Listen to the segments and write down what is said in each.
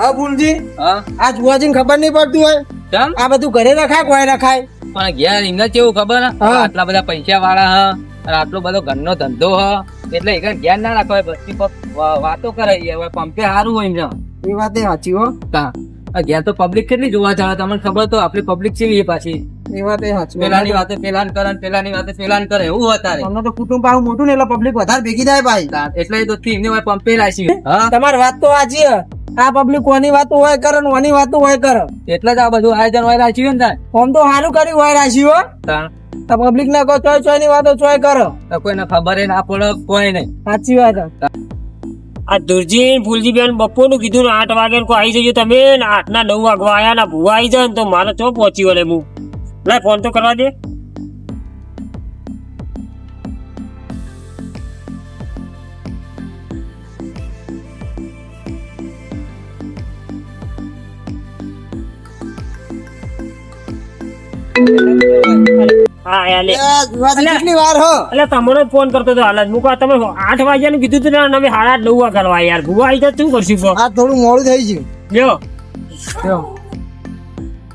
હા ભૂલજી. હા? આ જુવાજીને ખબર નહીં પડતું હોય? આ બધું ઘરે રખાય કોઈ રખાય? પણ ઘેર એમને કેવું ખબર? આટલા બધા પૈસા વાળા હા આટલો બધો ઘરનો ધંધો હ એટલે એ જ્ઞાન ના રાખવા બધી વાતો કરે પંપે સારું હોય એમને. એ વાત એ સાચી હો. ઘેર તો પબ્લિક કેટલી જોવા જાવ તમને ખબર તો આપણી પબ્લિક છે પાછી. એ વાત એ સાચી પેલાની વાતે પેલાન કરે પેલાની વાતે પેલાન કરે એવું અત્યારે અમને તો કુટુંબ આવું મોટું ને એટલે પબ્લિક વધારે ભેગી થાય ભાઈ. એટલે તો એમને પંપે હા. તમારી વાત તો હે. આ પબ્લિક કોની વાતો હોય કરે ને વાત વાતો હોય કરે. એટલે જ આ બધું આયોજન હોય રાખ્યું ને ફોન તો સારું કર્યું હોય રાશિ હો. તો પબ્લિક ના કહો ચોય ચોયની વાતો ચોય કરો. તો કોઈને ખબર એ ના પડે કોઈ નહીં. સાચી વાત આ દુર્જી ફૂલજી બેન બપોરનું કીધું ને આઠ વાગે કોઈ આવી જજો તમે ને આઠ ના નવ વાગવા આયા ના ભૂવા આવી જાય ને તો મારે ચો પહોંચી વળે હું. લાય ફોન તો કરવા દે. કેટલી વાર હો? એટલે તમને ફોન કરતો હતો. હાલ જ તમે આઠ વાગ્યાનું કીધું હતું ને અમે સાડા આઠ નવ કરવા યાર. ભૂવા આવી જાય શું કરશું આ થોડું મોડું થઈ ગયું. લ્યો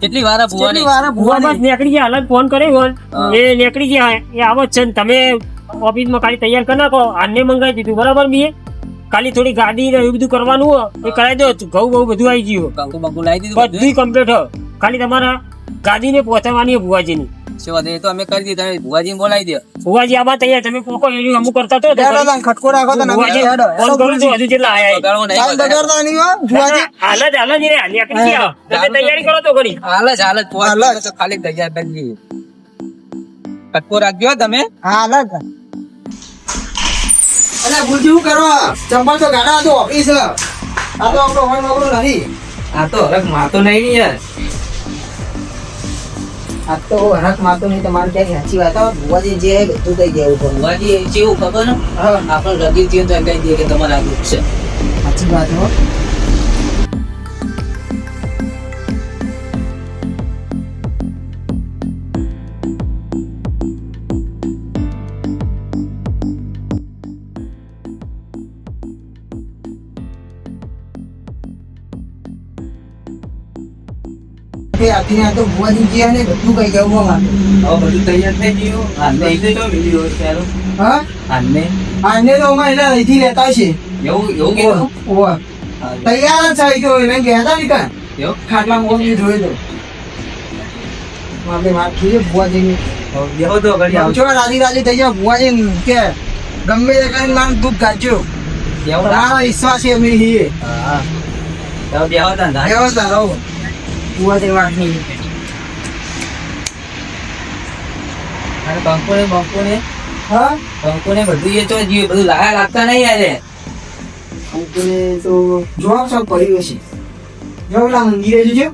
કેટલી વાર ભૂવાની? કેટલી વાર હે ભૂવા બસ નીકળી ગયા. હાલ ફોન કર્યો હોય હા. એ નીકળી ગયા. એ આવો છે ને તમે ઓફિસમાં ખાલી તૈયાર કરી નાખો. આને મંગાવી દીધું. બરાબર મીએ કાલી થોડી ગાડી ને એવું બધું કરવાનું હોય એ કરાવી દો. ઘઉં બહુ બધું આવી ગયું. બધું? કમ્પ્લીટ હોય ખાલી તમારા ગાડીને પહોંચાડવાની ભુવાજીની. શું વાત, તો અમે કરી દીધું તમે ભુવાજીને બોલાવી દો. ભુવાજી આવા તૈયાર તમે કોકો એનું અમુક કરતા તો ખટકો રાખો તો ભુવાજી ફોન કરું છું હજુ જેટલા આયા બગાડવો નહીં ટાઈમ બગાડવો. બગાડતા નહીં હો જુવાજી હાલ જ હાલ જ રે હાલ તમે તૈયારી કરો તો કરી હાલ જ હાલ જ હાલ તો ખાલી તૈયાર રાખજો તમે. હાલ ચંપલ ગાડા તો ઓફિસ આ તો આપણો હોય વગડું નહીં આ તો હરક માતો નહીં યાર. આ તો હરક માગતો નહીં તમારે ક્યાંય સાચી વાત. આવે ભુવાજી જે બધું થઈ ગયા ઉપર ભુવાજી જેવું ખબર? હે? હા આપણે રગી થયું તો કહી દઈએ કે તમારે આ દુઃખ છે. સાચી વાત હો. તો ભુવાજી જે ને બધું કહી ગયા ઊભો હવે બધું તૈયાર થઈ ગયું. હાલને ઈ તો વીડિયો હા? હાલને? આને તો અમે એટલે અહીંથી લેતા છે. એવું એવું કીધું ઓવા તૈયાર થઈ ગયો એને કહેતા નહીં કાં? ખાટલા મોકલી જોઈ દો આપણે વાત થઈ ભુવાજીની. હવે તો ઘડી આવજો રાજી રાજી થઈ જાવ ભુવાજી કે ગમે તે કરીને મારું દુઃખ કાઢજો હા તા. વિશ્વાસ છે અમે હા તો બેહો તા રહો વાત નહીં અને બંકોને બંકોને. હા? બંકોને બધું એ તો જીવ બધું લાયા લાગતા નહીં યારે ને તો જોવા સૌ કર્યું હશે જો ઓલા મંદિરે જજો.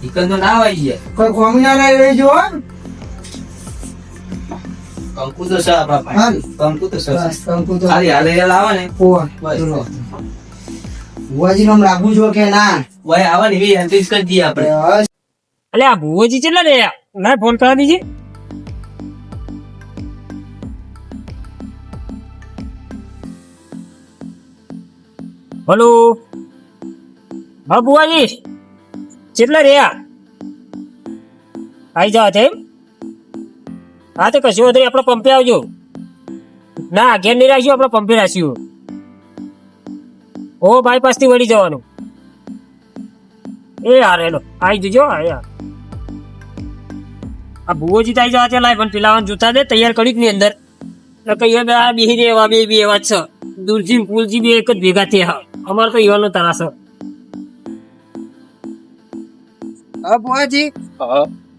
ચિકન તો ના હોય છે. કોઈ ખોમી ના રહે જો કંકુ તો સા બાપા કંકુ તો સા કંકુ તો ખાલી હાલે આવે ને. ઓવા બસ. ભુવાજી નામ રાખવું જો કે ના? વય આવે એવી એન્ટ્રીસ કરી દઈએ આપણે. અલે આ ભુવોજી કેટલા રહ્યા ના ફોન કરવા દીજે. હલો? હા ભુવાજી? કેટલા રહ્યા આવી જાવ એમ હા તો કશું વધારે આપણે પંપે આવજો. ના ઘેર નહીં રાખ્યું આપણે પંપે રાખ્યું ઓ બાયપાસથી વળી જવાનું. એ યાર એનો આવી જજો હા યાર. આ ભુવોજી તો આવી જવા ત્યાં લાય પણ પેલા જૂતા દે તૈયાર કરી ની અંદર. કહીએ બે આ બેહી એવા બે બી એવા જ છે. દુરજી પુલજી બી એક જ ભેગા થયા. અમારે તો એવાનો તરાસ છે. હા ભુવાજી.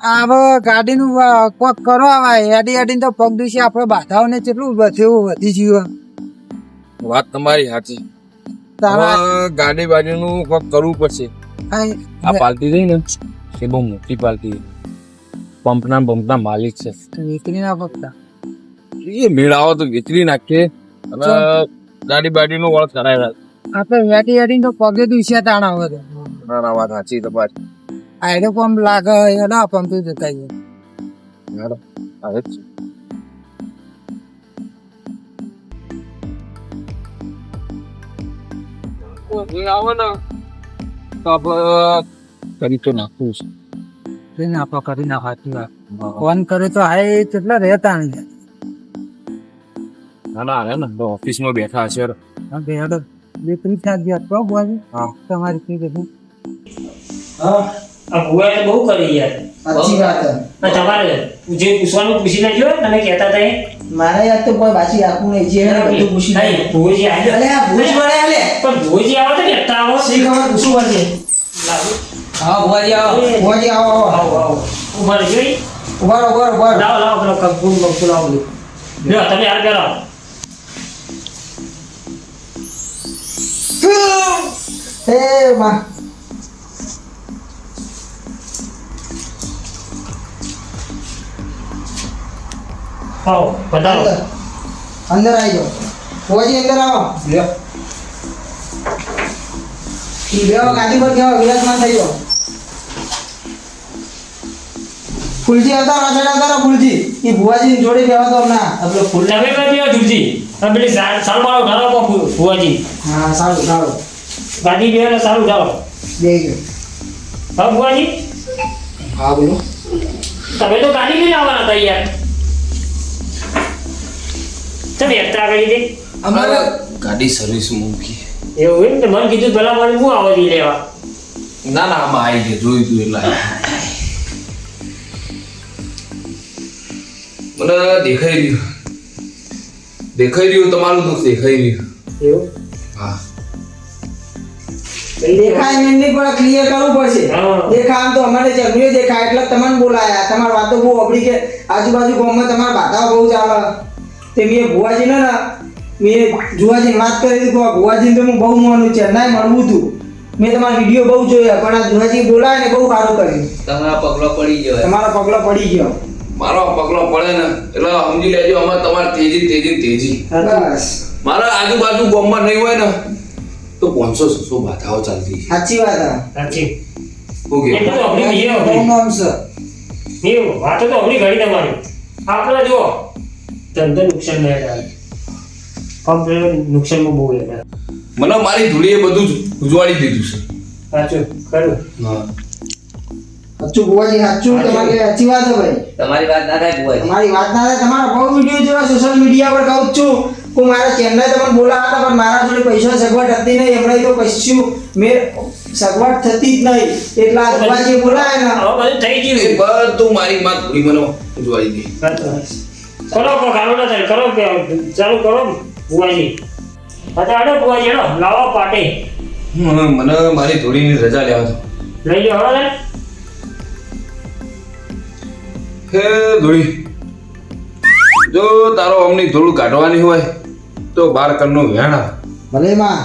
આ હવે ગાડીનું કોક કરો આવા હેડી હેડીને તો પગ દુખી આપણે બાધાઓને કેટલું થયું વધી ગયું વાત તમારી સાચી. ગાડી બાડીનું કોક કરવું પડશે. આ આ થઈ ને એ બહુ મોટી પાલતી પંપના પંપના માલિક છે. વેચરી ના ફક્ત એ મેળાવો તો વેચરી નાખીએ અને ગાડી બાડીનો વળ કરાય આપણે વેટી હેડીને તો પગે દુખ્યા તાણા હવે તો. ના ના વાત સાચી તમારી. આયરો પંપ લાગે એના પંપ જતા છે. હેડો, આવે જ તો આપણે કરી તો નાખવું છે કરી નાખો કરી નાખો સાચી વાત ફોન કરે તો હાય કેટલા રહેતા નહીં. ના ના અરે ને તો ઓફિસમાં બેઠા હશે હા બે ત્રીસ સાત ગયા તો બુઆજી તમારી કઈ કીધું આ ભૂવાએ બહુ કરી યાર. સાચી વાત. તમારે જે પૂછવાનું પૂછી નાખજો તમે કહેતા હતા એ. મારે યાદ તો કોઈ બાસી આખું નહીં જે બધું પૂછી નહીં, ભોજી આવી. અલે આ ભોજ વળે આલે. પણ ભુવાજી આવે તો ને આવો શી ખબર પૂછવું પડશે. હા ભોજી આવો ભોજી આવો આવો. આવો આવો ઊભા રહેજો. ઊભા રહો, ઊભા રહો, ઊભા. લાવો લાવો પેલો કંકુ ને આવો. લ્યો તમે હાલ કરો એ માં. આવો બતાવો અંદર. આવી જાઓ. ભુવાજી અંદર આવો. લ્યો લ્યો ગાડી પર બેહો વિરાજમાન થઈ જાઓ. ફૂલજી હતા રાજા હતા ફૂલજી. ઈ ભુવાજી જોડે બેહો તો ના આપણે ફૂલ લાવે કરી દેવા ધૂળજી આ પેલી સાલ સાલ મારો ઉઠાડો કો ભુવાજી. હા સારું સારું. ગાડી બેવા સારું જાઓ. બે ગયો હા ભુવાજી. હા બોલો. તમે તો ગાડી લઈને આવવાના હતા યાર તમે એકતા કરી દે. અમારે ગાડી સર્વિસ મૂકી. એવું હોય ને મન કીધું પેલા મને હું આવો લેવા. ના ના આમાં આવી ગયા જોઈ તું એટલે મને દેખાઈ રહ્યું. દેખાઈ રહ્યું તમારું દુઃખ દેખાઈ રહ્યું. એવું? હા. દેખાય એમ નહીં પણ ક્લિયર કરવું પડશે. હા. દેખાય તો અમારે જગ્યો દેખાય એટલે તમને બોલાયા. તમારી વાતો બહુ અબડી કે આજુબાજુ ગામમાં તમારા બાધાઓ બહુ ચાલે તે મેં ભુવાજીને ના મેં જુવાજીને વાત કરી હતી ભુવાજીને તો હું બહુ માનું ચેન્નાઈ મળવું હતું મેં તમારા વીડિયો બહુ જોયા પણ આ જુવાજી બોલાય ને બહુ સારું કર્યું. તમારા પગલો પડી ગયો તમારો પગલો પડી ગયો. મારો પગલો પડે ને એટલે સમજી લેજો અમારે તમારે તેજી તેજી તેજી. મારા આજુબાજુ ગામમાં નહીં હોય ને તો પાંચસો છસો બાધાઓ ચાલતી સાચી વાત હા સાચી. ઓકે એ તો આપણી બહુ. નામ છે એવું વાતો તો આપણી ઘણી તમારી. આપણે જો ધંધો નુકસાન ના થાય. કમ્પ્લેટ નુકસાનમાં બહુ એટલે મને મારી ધૂળીએ બધું જ ઉજવાડી દીધું છે. સાચું. ખરું. હા. સાચું બુવાજી સાચું. તમારી સાચી વાત છે ભાઈ. તમારી વાત ના થાય બુવાજી તમારી વાત ના થાય તમારા બહુ વીડિયો જેવા સોશિયલ મીડિયા પર કહું છું. હું મારા ચેનલ તમને બોલાવા હતા પણ મારા જોડે પૈસા સગવડ હતી નહીં. એમણે તો કશું મેં સગવડ થતી જ નહીં. એટલા આ ભુવાજી બોલાય ને થઈ ગયું બધું મારી માં પૂરી મને ઉજવાડી ગઈ. કરો કો કામ ના થાય. કરો કે ચાલુ કરો બુવાજી અચ્છા આડો બુવાજી અડો લાવો પાટે. મને મને મારી ધૂળીની રજા લેવા દો. લઈ લો. હવે હે ધૂળી. જો તારો અમની ધૂળ કાઢવાની હોય તો બાર કરનો વેણા ભલે માં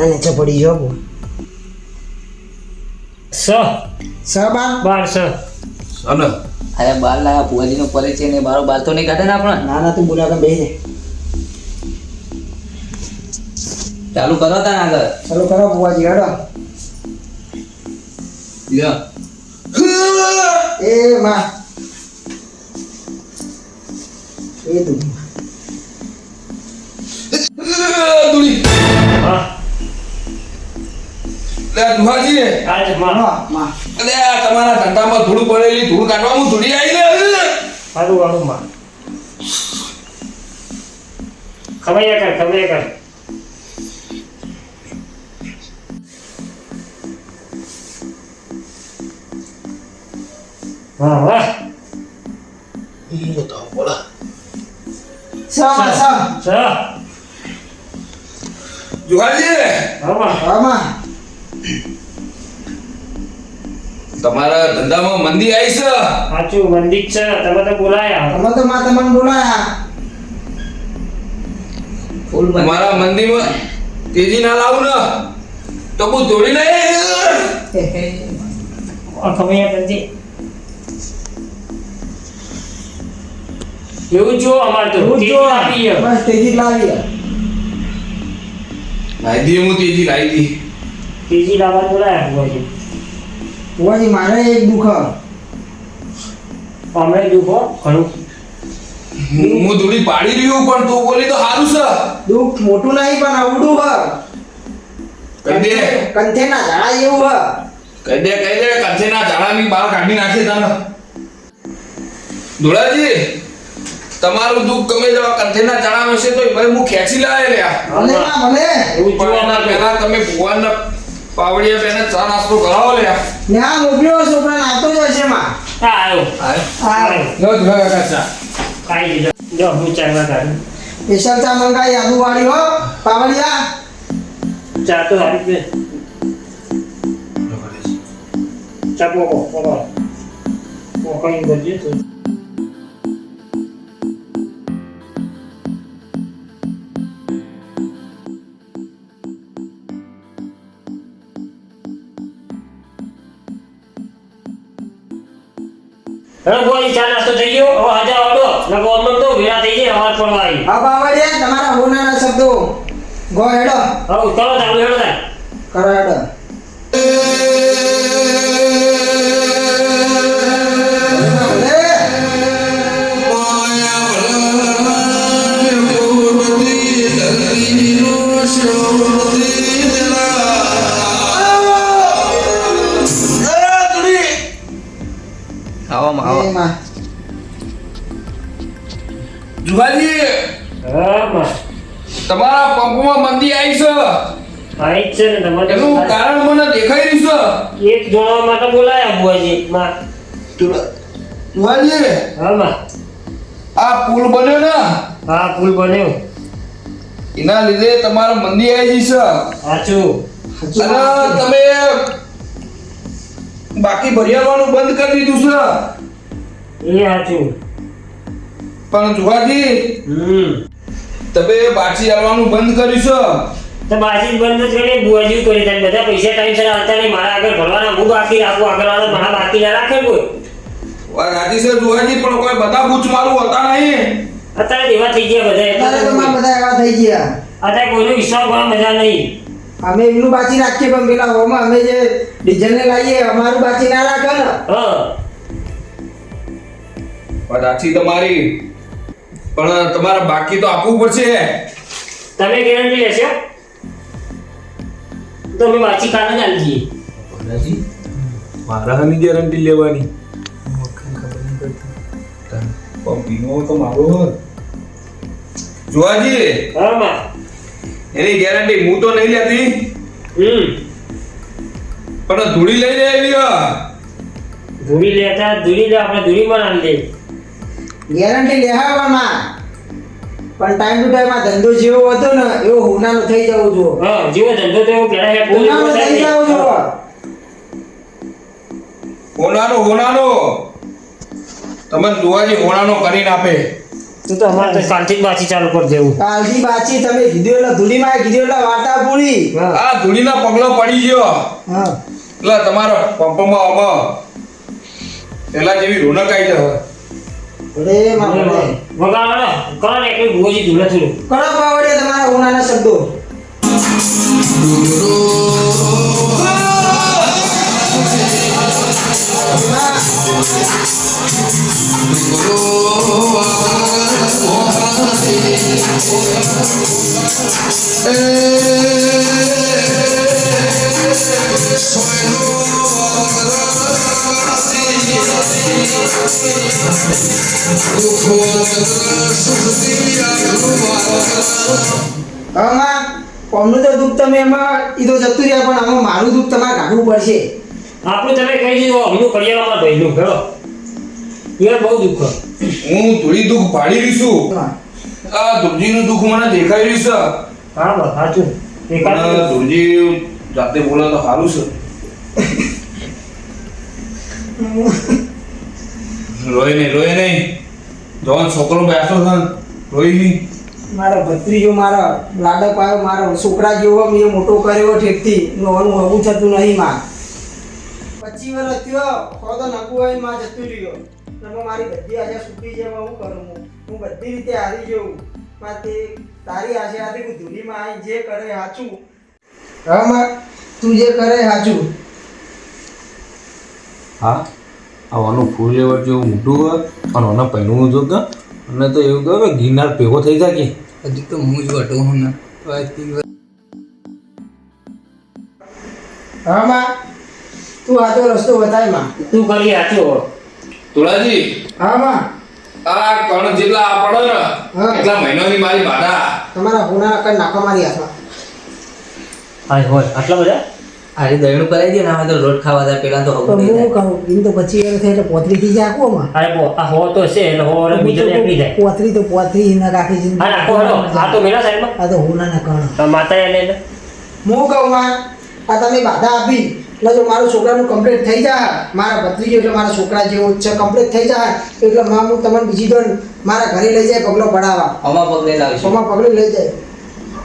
અને નીચે પડી સ. સ બાર? બાર સ. અને. અરે બાર લાયા ભુવાજી નો પરિચય ને બારો બાર તો નહીં કાઢે ને આપણે ના ના તું બોલા ને ચાલુ કરો તાને આગળ. ચાલુ કરો ભુવાજી હડો. લ્યો. એ માં. એ તું દુહાજી ને અરે આ તમારા ધંધામાં ધૂળ પડેલી ધૂળ કાઢવા હું ધૂળી આવી લે સારું વાળું માં. ખવાયા કર ખવાયા કર. હા વાહ સ માં સ. સ. જુહાજી હા માં. હા માં તમારા ધંધામાં મંદી આવી છે? સાચું મંદિર છે. તમે તો બોલાયા. તમે તો માં તમને બોલાયા. ફૂલ મારા મંદીમાં તેજી ના લાવું ને તો હું તોડી નહીં તમે કરજે એવું જો અમારે તો જો. લાવી બસ તેજી લાવી લાવી દી હું તેજી લાવી દી તેજી લાવવા બોલાયા ભુવાજી ભુવાજી મારે એક દુઃખ અમે દુખો ઘણું. હું ધૂળી પાડી રહ્યું પણ તું બોલી તો સારું છે. દુઃખ મોટું નહીં પણ અવડું હ. કહી દે. કંઠે ના ઝાડા જેવું હ. કહી દે કહી દે કંઠેના ઝાડાની બહાર કાઢી નાખે તને. ધોળાજી તમારું દુઃખ ગમે જવા કંઠેના ઝાડા હશે તો ભાઈ હું ખેંચી લાવે લ્યા. મને મને એવું પણ જોવા એના માટે પહેલા તમે ભગવાનના પાવડિયા બેને ચા નાસ્તો કરાવો લ્યા. ને મોકલ્યો છોકરા નાતો જ હશે માં હા આવ્યો આવ્યો જો ધોળા કાકા ચા. કાઈ લીધો. જો હું ચાલવા કાઢું સ્પેશિયલ ચા મંગાઈ આદુ વાળી હો પાવડિયા. ચા તો હારી છે. ચા પોકો પોકો પોકો ઈ બધી બોલી ચા નાસ્તો થઈ ગયો? હવે હાજા આવડો નકો અમન તો ભેળા થઈ જાય અવાજ પડવા આવી આ પાવડિયા તમારા હોનાના શબ્દો. ગો હેડો. હવે ચલો ચાલુ હેડો કરો હેડો. આઈ જ છે ને તમારે એનું કારણ મને દેખાઈ રહ્યું એક જોડવા માટે બોલાયા બુઆજી માં. છે હા માં. આ પુલ બન્યો ને? હા પુલ બન્યો. એના લીધે તમારે મંદી આવી ગઈ છે સાચું. અને તમે બાકી ભરિયાવાનું બંધ કરી દીધું છે એ સાચું. પણ જુગાજી હમ. તમે બાચી આવવાનું બંધ કર્યું તો બાજી બંધ જ કરી બુઆજી કરી થાય બધા પૈસા ટાઈમસર આવતા નહીં. મારા આગળ ભરવાના હું બાકી રાખું આગળ વાળો મારા બાકી ના રાખે કોઈ. વાત સાચી છે પણ કોઈ બધા બૂચ મારું હતા નહીં. અત્યારે એવા થઈ ગયા બધા. અત્યારે તો માં બધા એવા થઈ ગયા. અત્યારે કોઈનો વિશ્વાસ પણ મજા નહીં. અમે એમનું બાકી રાખીએ પણ પેલા હોમાં અમે જે ડીઝલ ને લાવીએ અમારું બાકી ના રાખે ને. હા. તમારી. પણ તમારે બાકી તો આપવું પડશે. તમે ગેરંટી લેશો? તો અમે વાંચી કાઢ જ આવી જઈએ. મારા હની ગેરંટી લેવાની. પંપીનો તો મારો જુવાજી હા માં. એની ગેરંટી હું તો નહીં લેતી. હમ. પણ ધૂળી લઈ આવી હો. ધૂળી લેતા ધૂળી લે આપણે ધૂળી બનાવી દે ગેરંટી લેવામાં પણ ટાઈમ ટુ ટાઈમ આ ધંધો જેવો હતો ને એવો હોનાનો થઈ જવો જો હા જેવો ધંધો તેવો પેલા હે હુનાનો થઈ જવો જો હોનાનો હોનાનો. તમને જુવાજી હોનાનો કરીને આપે. તું તો અમારે તો કાલથી બાચી ચાલુ કર દેવું કાલથી બાચી તમે કીધું એટલે ધૂળીમાં કીધું એટલે વાર્તા પૂરી. હા. આ ધૂળીના પગલો પડી ગયો. હા. એટલે તમારા પંપમાં આમાં પેલા જેવી રોનક આવી જાય. ભલે માં ભલે વગાડો કરો ને એક ભુવોજી ધૂળે થોડું કરો પાવડે તમારા શબ્દો. કોમનું તો દુઃખ તમે એમાં ઈ તો જતું રહ્યા પણ આમાં મારું દુઃખ તમારે કાઢવું પડશે. આપણું તમે કહી દીધું અમનું કરિયાણામાં ભાઈનું કરો એ બહુ દુઃખ હું થોડી દુઃખ પાડી રહી છું. આ ધૂળજીનું દુઃખ મને દેખાઈ રહ્યું છે. હા બસ સાચું. ધૂળજી જાતે બોલે તો સારું છે. રોય નહીં રોય નહીં. જવાન છોકરો બેઠો છે રોય નહીં. મારા ભત્રીજો મારો લાડક આવ્યો મારો છોકરા જેવો મેં મોટો કર્યો ઠેકથી. નોનું હવું થતું નહીં માં પચી વર્ષ થયો તો તો નકુ હોયમાં જતું રહ્યો. તમે મારી બધી આજે છૂટી જાય હું કરું હું? હું બધી રીતે હારી જઉં. પણ તે તારી આશીર્વાદથી હું ધૂળીમાં આવી જે કરે સાચું. હા માં તું જે કરે સાચું. હા? આવવાનું ફૂલ લેવર જેવું મોટું હોય અને આના પહેરવું જો કે અને તો એવું કહો ગિરનાર ભેગો થઈ જાય કે. હજી તો હું જ વટો હું ને. તો હા માં. આતો રસ્તો બતાયમાં. તું કરી આચો તુળાજી હા માં. આ કણ જેટલા આ પડે ને. એટલા મહિનાની મારી બાધા. તમારા હોના કઈ નાખવા મારી હાથમાં હા હોય આટલા બધા? આજે દહીણું કરાવી દે ને હવે તો લોટ ખાવા દે પેલા તો હું કહું તો પછી એ થાય એટલે પોતરી થી જાય આખો માં અરે બો આ હો તો છે એટલે હો બીજો નીકળી જાય. પોતરી તો પોતરી ના રાખી છે. આ રાખો આ તો મેલા સાઈડમાં. આ તો હું ના કણ. માતા એને હું કહું માં આ તમે બાધા આપી. એટલે જો મારું છોકરાનું કમ્પ્લીટ થઈ જાય મારા ભત્રીજો એટલે મારા છોકરા જેવો જ છે કમ્પ્લીટ થઈ જાય. એટલે માં હું તમને બીજી દોન મારા ઘરે લઈ જાય પગલો પડાવવા અમા પગલે લાવીશ. અમા પગલે લઈ જાય.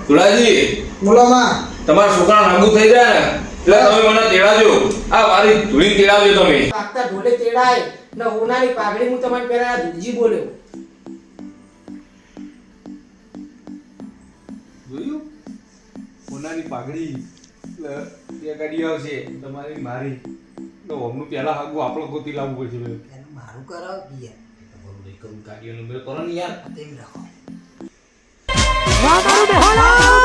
તુળાજી બોલો માં. તમારા છોકરા નાગુ થઈ જાય. ને એટલે તમે મને તેડાજો. આ મારી ધૂળી તેડાજો તમે. પાકતા ઢોલે તેડાય. ને હોનાની પાઘડી હું તમને પેલા દૂધજી બોલ્યો. જોયું? સોનાની પાઘડી બે ગાડી આવશે તમારી મારી. તો હમનું પહેલા હાગું આપણો ગોતી લાવવું પડશે ભાઈ મારું કરાવ કરું ગાડીઓનું નંબર કરો ને યાર. તેમ રાખો. વાહ મારું